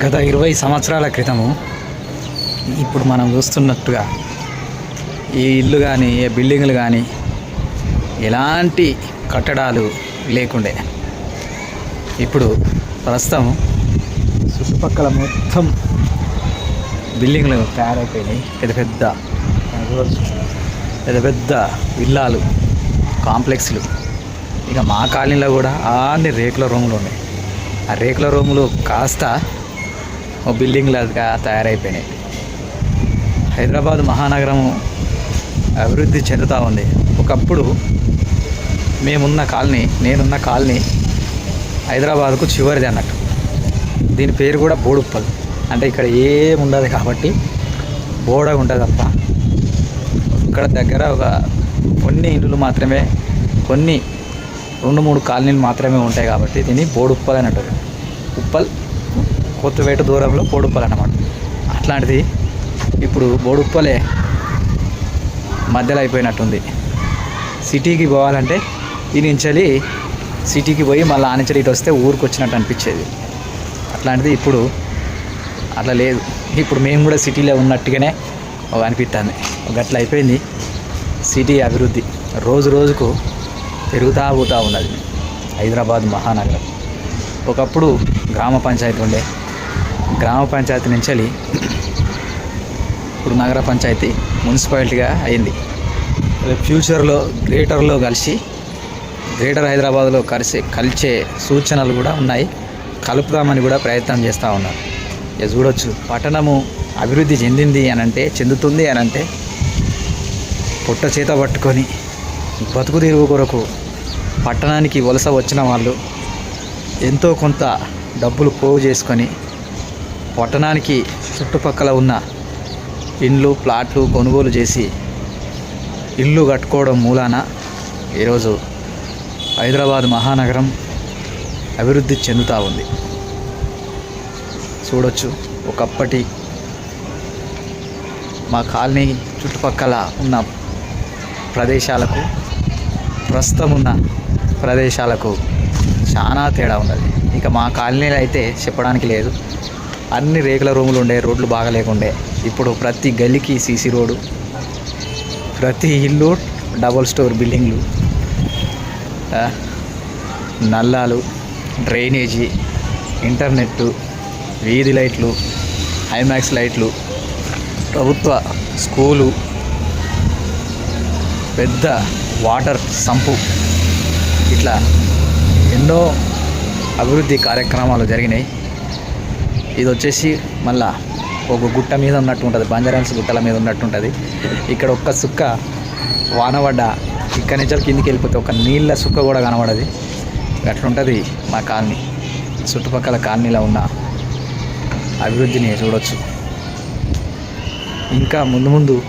గత ఇరవై సంవత్సరాల క్రితము ఇప్పుడు మనం చూస్తున్నట్టుగా ఈ ఇల్లు కానీ ఏ బిల్డింగ్లు కానీ ఎలాంటి కట్టడాలు లేకుండే. ఇప్పుడు ప్రస్తుతం చుట్టుపక్కల మొత్తం బిల్డింగ్లు తయారైపోయినాయి. పెద్ద పెద్ద పెద్ద పెద్ద విల్లాలు కాంప్లెక్స్లు. ఇక మా కాలనీలో కూడా అన్ని రేకుల రూములు ఉన్నాయి. ఆ రేకుల రూములు కాస్త బిల్డింగ్లుగా తయారైపోయినాయి. హైదరాబాద్ మహానగరము అభివృద్ధి చెందుతూ ఉంది. ఒకప్పుడు మేమున్న కాలనీ నేనున్న కాలనీ హైదరాబాద్కు చివరిది అన్నట్టు. దీని పేరు కూడా బోడుప్పల్. అంటే ఇక్కడ ఏముండదు కాబట్టి బోడగా ఉంటుంది తప్ప ఇక్కడ దగ్గర ఒక కొన్ని ఇండ్లు మాత్రమే కొన్ని రెండు మూడు కాలనీలు మాత్రమే ఉంటాయి కాబట్టి దీన్ని బోడుప్పల్ అని అంటారు. ఉప్పల్ కొత్తవేట దూరంలో బోడుప్పలు అనమాట అట్లాంటిది ఇప్పుడు బోడుప్పలే మధ్యలో అయిపోయినట్టుంది. సిటీకి పోవాలంటే ఈ నుంచి సిటీకి పోయి మళ్ళీ ఆనించడి ఇటు వస్తే ఊరికి వచ్చినట్టు అనిపించేది. అట్లాంటిది ఇప్పుడు అట్లా లేదు. ఇప్పుడు మేము కూడా సిటీలో ఉన్నట్టుగానే ఒక అనిపిస్తుంది ఒక అట్లా అయిపోయింది సిటీ అభివృద్ధి. రోజు రోజుకు పెరుగుతూ పోతూ ఉన్నది హైదరాబాద్ మహానగరం. ఒకప్పుడు గ్రామ పంచాయతీ ఉండే. గ్రామ పంచాయతీ నుంచి వెళ్ళి ఇప్పుడు నగర పంచాయతీ మున్సిపాలిటీగా అయింది. ఫ్యూచర్లో గ్రేటర్లో కలిసి గ్రేటర్ హైదరాబాద్లో కలిసి కలిసే సూచనలు కూడా ఉన్నాయి. కలుపుదామని కూడా ప్రయత్నం చేస్తూ ఉన్నారు. ఇక చూడొచ్చు. పట్టణము అభివృద్ధి చెందింది అని అంటే చెందుతుంది అని అంటే పుట్ట చేత పట్టుకొని బతుకు తెరువు కొరకు పట్టణానికి వలస వచ్చిన వాళ్ళు ఎంతో కొంత డబ్బులు పోగు చేసుకొని పట్టణానికి చుట్టుపక్కల ఉన్న ఇండ్లు ప్లాట్లు కొనుగోలు చేసి ఇల్లు కట్టుకోవడం మూలాన ఈరోజు హైదరాబాద్ మహానగరం అభివృద్ధి చెందుతూ ఉంది. చూడొచ్చు ఒకప్పటి మా కాలనీ చుట్టుపక్కల ఉన్న ప్రదేశాలకు ప్రస్తుతం ఉన్న ప్రదేశాలకు చాలా తేడా ఉన్నది. ఇక మా కాలనీలో అయితే చెప్పడానికి లేదు. అన్ని రేకుల రూములు ఉండే రోడ్లు బాగా లేకుండే. ఇప్పుడు ప్రతి గల్లీకి సీసీ రోడ్డు ప్రతి ఇల్లు డబుల్ స్టోర్ బిల్డింగ్లు నల్లాలు డ్రైనేజీ ఇంటర్నెట్టు వీధి లైట్లు హైమాక్స్ లైట్లు ప్రభుత్వ స్కూలు పెద్ద వాటర్ సంపు ఇట్లా ఎన్నో అభివృద్ధి కార్యక్రమాలు జరిగినాయి. ఇది వచ్చేసి మళ్ళా ఒక గుట్ట మీద ఉన్నట్టు ఉంటుంది. బంజారాన్స్ గుట్టల మీద ఉన్నట్టు ఉంటుంది. ఇక్కడ ఒక్క సుక్క వాన పడ్డ నుంచి కిందికి వెళ్ళిపోతే ఒక నీళ్ళ సుక్క కూడా కనబడది. అట్లుంటుంది మా కాలనీ. చుట్టుపక్కల కాలనీలో ఉన్న అభివృద్ధిని చూడొచ్చు. ఇంకా ముందు ముందు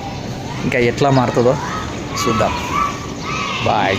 ఇంకా ఎట్లా మారుతుందో చూద్దాం. బాయ్.